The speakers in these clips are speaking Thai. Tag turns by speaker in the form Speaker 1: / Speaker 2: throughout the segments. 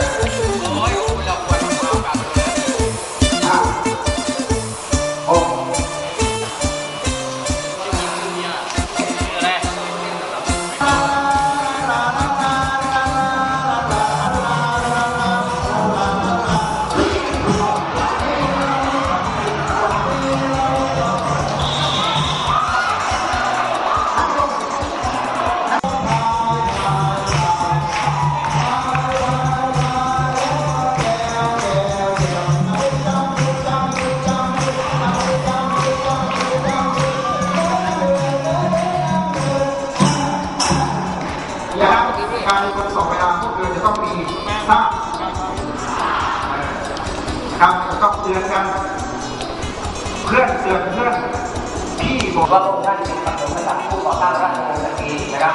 Speaker 1: เตือนกันเพื่อนเตือนเพื่อนพี่บอก
Speaker 2: ว่าพระองค์ท่านเป็นปัจจุบันผู้ก่อตั้งราชวงศ์จักรีนะครับ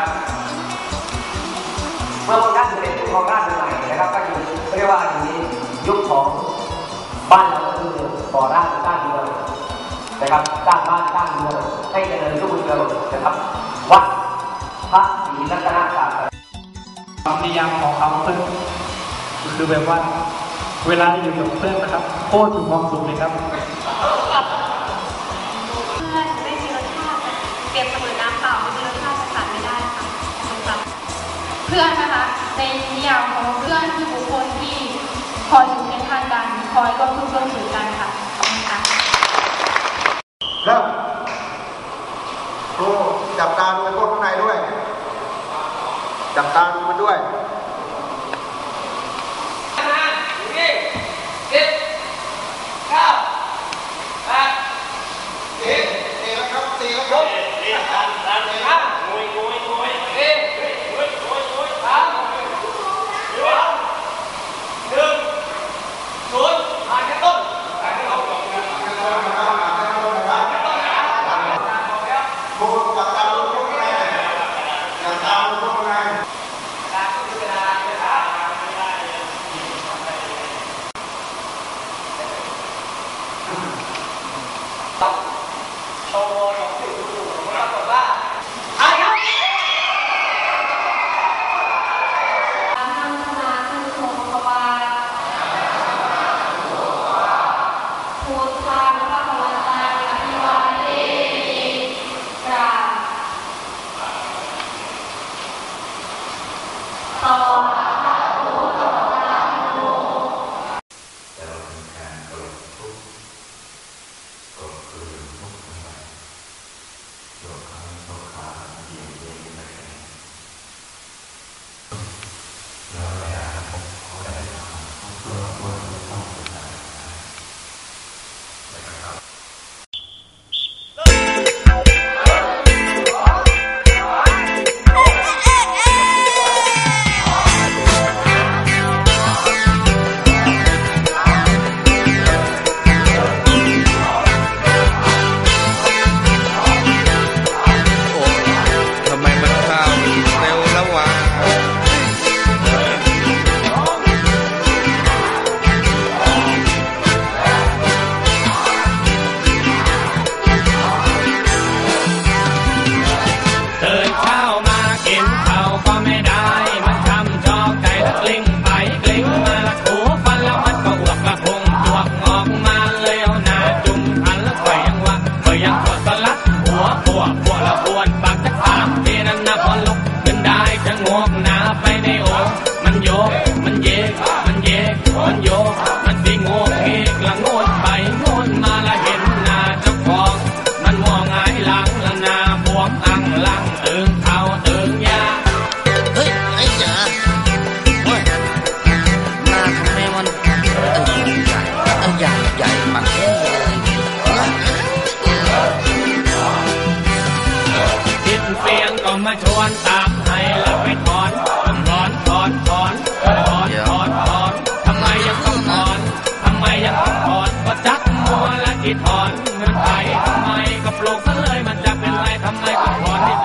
Speaker 2: เมื่อพระองค์ท่านเป็นผู้ครองราชใหม่นะครับก็อยู่เรียกว่าอยู่ในยุคของบ้านเราคือก่อรางสร้างเมืองนะครับสร้างบ้านสร้างเมืองให้เจริญรุ่งเรืองนะครับวัดพระศรีรัตนศาสตร์
Speaker 3: ความนิยามของเขาเพื่อคือแบบว่า เวลาอยู่กับเพื่อนนะครับโคตรมีความสุขเลยครับ
Speaker 4: เพื่อนไม่มีรสชาติเปรียบเสมือนน้ำเปล่าไม่มีรสชาติขาดไม่ได้ค่ะค่ะเพื่อนนะคะในนิยามของเพื่อนคือบุคคลที่คอยอยู่เคียงข้างกันคอยร่วมทุกข์ร่วมสุขกันค่ะขอบคุณค่ะ
Speaker 1: เริ่มครูจับตาดูไอ้พวกข้างในด้วย จับตาดูมันด้วย งตึง
Speaker 5: เท้าตึงยา
Speaker 6: เฮ้ยไอ้จ๋าเฮ้ยหน้าทำไมมันเออใหญ่เออใหญ่ใหญ่ปักแค่เลย
Speaker 5: ติดเฟียงก็มาชวนตามให้แล้วไปถอนถอนถอนถอนถอนถอนถอนทำไมยังต้องถอนทำไมยังต้องถอนก็จักมัวและที่ถอนเงินไปทำไมก็ปลูกซะเลยมันจะเป็นไรทำไมก็ถอนใ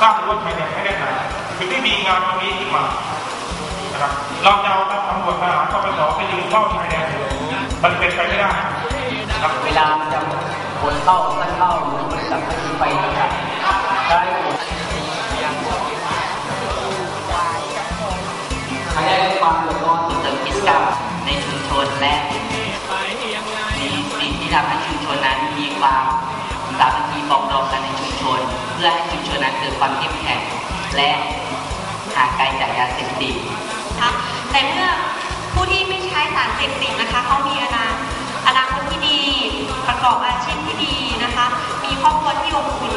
Speaker 5: ส
Speaker 4: ร้า
Speaker 7: งรั้วชายแดนให้แน่นหนาถึงได้มีงานตรงนี้ขึ้นมานะครับเราจะเอาตำรวจทหารปปสไปยืนเฝ้าชายแดนมันเป็นไปไม่ได้ครับ
Speaker 2: เวลามันจะคนเข้าสั้นเข้าหรือบริษัทไม่มีไฟนะครับใช้หมดใครได้ความเดือดร้อน
Speaker 8: เสริมกิจกรรมในชุมชนและมีสิ่งที่ทำให้ชุมชนนั้นมีความสามัคคีปองดองกันในชุมชน พื่อให้ชุมชนนั้นเกิดความเข้มแข็งและห่างไกลจากยาเสพติด
Speaker 4: นะคะแต่เมื่อผู้ที่ไม่ใช้สารเสพติดนะคะเขามีอนาอนาคตที่ดี ประกอบอาชีพที่ดีนะคะ มีครอบครัวที่อบอุ่น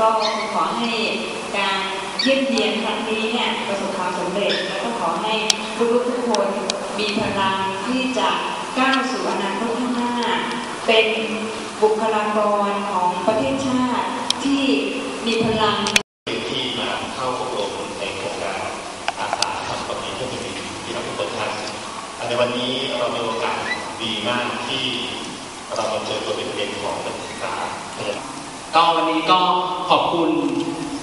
Speaker 4: ก็ข
Speaker 5: อ
Speaker 9: ให้การเยี่ยมเยียนครั้งนี้เนี่ยประสบความสำเร็จ แล้วก็ขอให้ลูกๆทุกคนมีพลังที่จะก้าวสู่อนาคตข้างหน้า เป็นบุคลากรของประเทศชาติที่มีพลัง
Speaker 10: ที่มาเข้าอบรมในโครงการอาสาทำความดีเพื่อแผ่นดินที่เราทุกคนท่านในวันนี้เรามีโอกาสดีมากที่เรามาเจอตัวเป็นๆของนักศึกษา
Speaker 3: ก็วันนี้ก็ขอบคุณ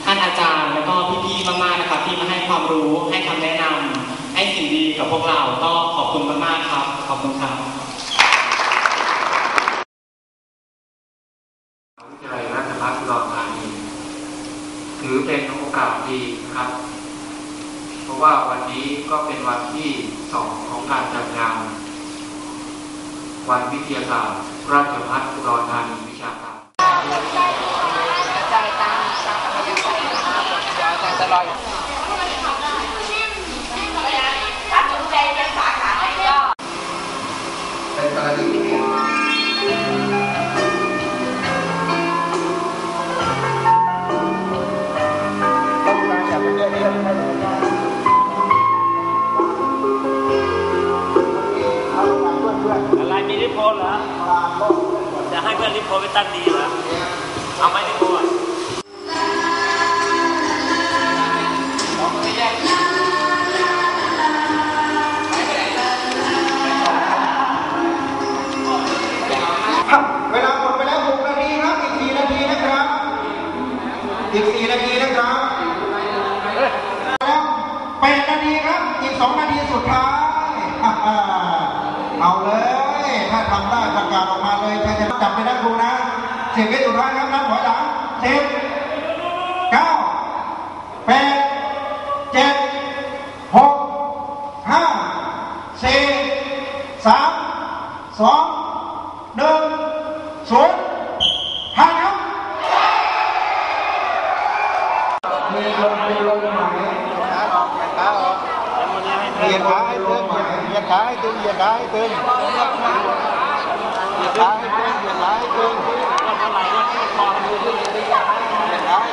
Speaker 3: ท่านอาจารย์แล้วก็พี่ๆมากๆนะครับ ที่มาให้ความรู้ให้คำแนะนำให้สิ่งดีกับพวกเราก็ขอบคุณมากๆครับ ขอบคุณครับ
Speaker 2: วิทยาลัยราชภัฏอุดรธานีถือเป็นโอกาสดีนะครับ เพราะว่าวันนี้ก็เป็นวันที่สองของการจัดงานวันวิทยาศาสตร์ราชภัฏอุดรธานีวิชาการ
Speaker 1: ปกรณีที่
Speaker 3: อะไรมีริโพลเหรอจะให้เพื่อนริโพลไปตั้งดี เวลาห
Speaker 1: มดไปแล้วหกนาทีค
Speaker 3: รับ อีกสี่นาทีนะครับ อีกสี่
Speaker 1: นาทีนะครับแล้ปดนาทีครับ อีกสองนาทีสุดท้าย เอาเลย ถ้าทำได้ประกาศออกมาเลยใครจะจับไปได้งดูนะเสียงไม่สุดท้ายครับนั่งหัวหลังเจ็บ งเหยียดขาให้ตึงเหยียดขาให้ตึงเหยียดขาให้ตึง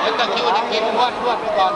Speaker 1: แล้วก็คิ้วจะกินนวดนวดไปก่อน